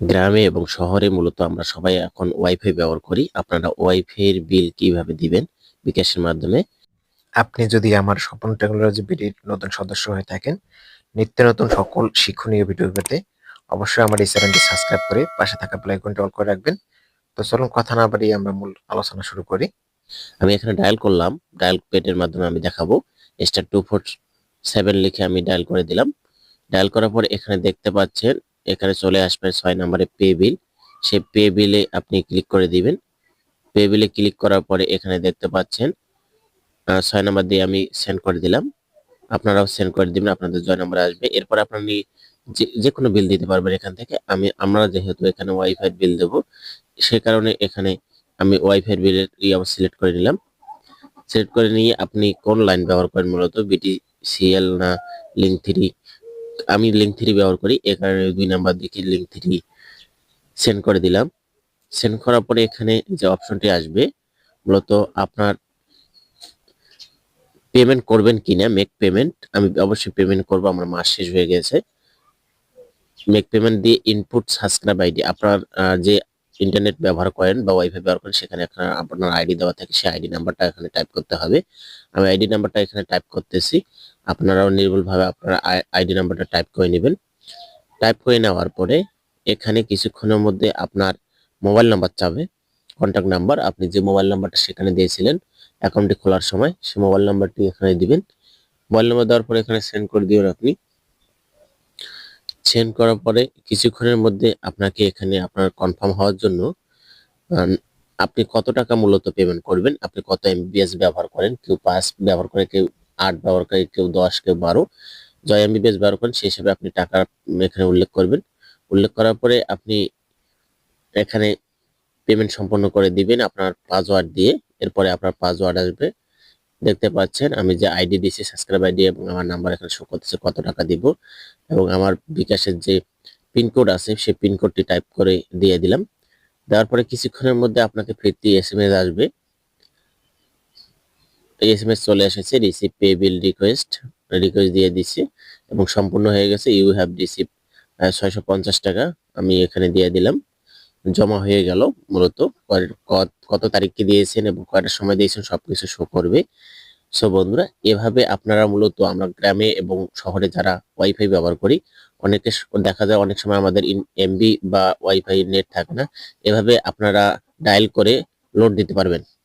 গ্রামে এবং শহরে মূলত আমরা সবাই এখন ওয়াইফাই ব্যবহার করি। আপনারা ওয়াইফাই এর বিল কীভাবে দিবেন? বিকাশের মাধ্যমে। আপনি যদি আমার স্বপন টেকনোলজি বিডির নতুন সদস্য হয়ে থাকেন, নিত্য নতুন সকল শিক্ষণীয় ভিডিও পেতে অবশ্যই আমার এই চ্যানেলটি সাবস্ক্রাইব করে পাশে থাকা আইকনটি অল করে রাখবেন। তো চলুন কথা না বাড়িয়ে আমরা মূল আলোচনা শুরু করি। আমি এখানে ডায়াল করলাম। ডায়াল পেডের মাধ্যমে আমি দেখাবো। স্টার টু ফোর সেভেন লিখে আমি ডায়াল করে দিলাম। ডায়াল করার পর এখানে দেখতে পাচ্ছেন এখানে চলে আসবে ছয় নম্বরে পে বিল। সেই পে বিলে আপনি ক্লিক করে দিবেন। পে বিলে ক্লিক করার পরে এখানে দেখতে পাচ্ছেন ছয় নম্বর দিয়ে আমি সেন্ড করে দিলাম। আপনারাও সেন্ড করে দিবেন, আপনাদের জয় নম্বর আসবে। এরপর আপনি যে কোনো বিল দিতে পারবেন এখান থেকে। আমি, আমরা যেহেতু এখানে ওয়াইফাই বিল দেব, সে কারণে এখানে আমি ওয়াইফাই বিলের ইয়ে সিলেক্ট করে নিলাম। সিলেক্ট করে নিয়ে আপনি কোন লাইন ব্যবহার করেন মূলত? বিটি সিএল না লিঙ্ক থ্রি আমি লিঙ্ক থ্রি ব্যবহার করি, এ কারণে দুই নাম্বার দিকে লিঙ্ক থ্রি সেন্ড করে দিলাম। সেন্ড করার পরে এখানে যে অপশনটি আসবে, মূলত আপনার পেমেন্ট করবেন কিনা মেক পেমেন্ট আমি অবশ্যই পেমেন্ট করব, আমার মাস শেষ হয়ে গেছে। মেক পেমেন্ট দিয়ে ইনপুট সাবস্ক্রাইব আইডি আপনার যে ইন্টারনেট ব্যবহার করেন বা ওয়াইফাই ব্যবহার করেন, সেখানে আপনার আপনার আইডি দেওয়া থাকে, সেই আইডি নাম্বারটা এখানে টাইপ করতে হবে। আমি আইডি নাম্বারটা এখানে টাইপ করতেছি। আপনারাও নির্ভুলভাবে আপনার আইডি নাম্বারটা টাইপ করে নেবেন। টাইপ করে নেওয়ার পরে এখানে কিছুক্ষণের মধ্যে আপনার মোবাইল নাম্বার চাবে কন্ট্যাক্ট নাম্বার। আপনি যে মোবাইল নাম্বারটা সেখানে দিয়েছিলেন, অ্যাকাউন্টটি খোলার সময় সেই মোবাইল নাম্বারটি এখানে দিবেন। মোবাইল নাম্বার দেওয়ার পরে এখানে সেন্ড করে দিবেন আপনি। সেন্ড করার পরে কিছুক্ষণের মধ্যে আপনাকে এখানে আপনার কনফার্ম হওয়ার জন্য আপনি কত টাকা মূলত পেমেন্ট করবেন, আপনি কত এমবিএস ব্যবহার করেন, কেউ পাস ব্যবহার করে, কেউ আট ব্যবহার করে কেউ দশ, কেউ বারো। জয় এমবিবিএস ব্যবহার করেন, সেই হিসাবে আপনি টাকা এখানে উল্লেখ করবেন। উল্লেখ করার পরে আপনি এখানে পেমেন্ট সম্পন্ন করে দিবেন আপনার পাসওয়ার্ড দিয়ে। এরপরে আপনার পাসওয়ার্ড আসবে। দেখতে পাচ্ছেন, আমি যে আইডি দিয়েছি সাবস্ক্রাইব আইডি এবং আমার নাম্বার এখানে শো করতেছে কত টাকা দিব। এবং আমার বিকাশের যে পিনকোড আছে, সেই পিনকোডটি টাইপ করে দিয়ে দিলাম। দেওয়ার পরে কিছুক্ষণের মধ্যে আপনাকে ফিরতি এস আসবে। এস এম এস চলে এসেছে receive pay bill request request দিয়ে দিচ্ছি এবং সম্পূর্ণ হয়ে গেছে ইউ হ্যাভ রিসিভ ছয়শো পঞ্চাশ টাকা আমি এখানে দিয়ে দিলাম। জমা হয়ে গেল মূলত কত তারিখকে দিয়েছেন এবং কয়টার সময় দিয়েছেন সবকিছু শো করবে। সো বন্ধুরা, এভাবে আপনারা মূলত আমরা গ্রামে এবং শহরে যারা ওয়াইফাই ব্যবহার করি, অনেকে দেখা যায় অনেক সময় আমাদের এমবি বা ওয়াইফাই নেট থাকে না, এভাবে আপনারা ডায়াল করে লোড দিতে পারবেন।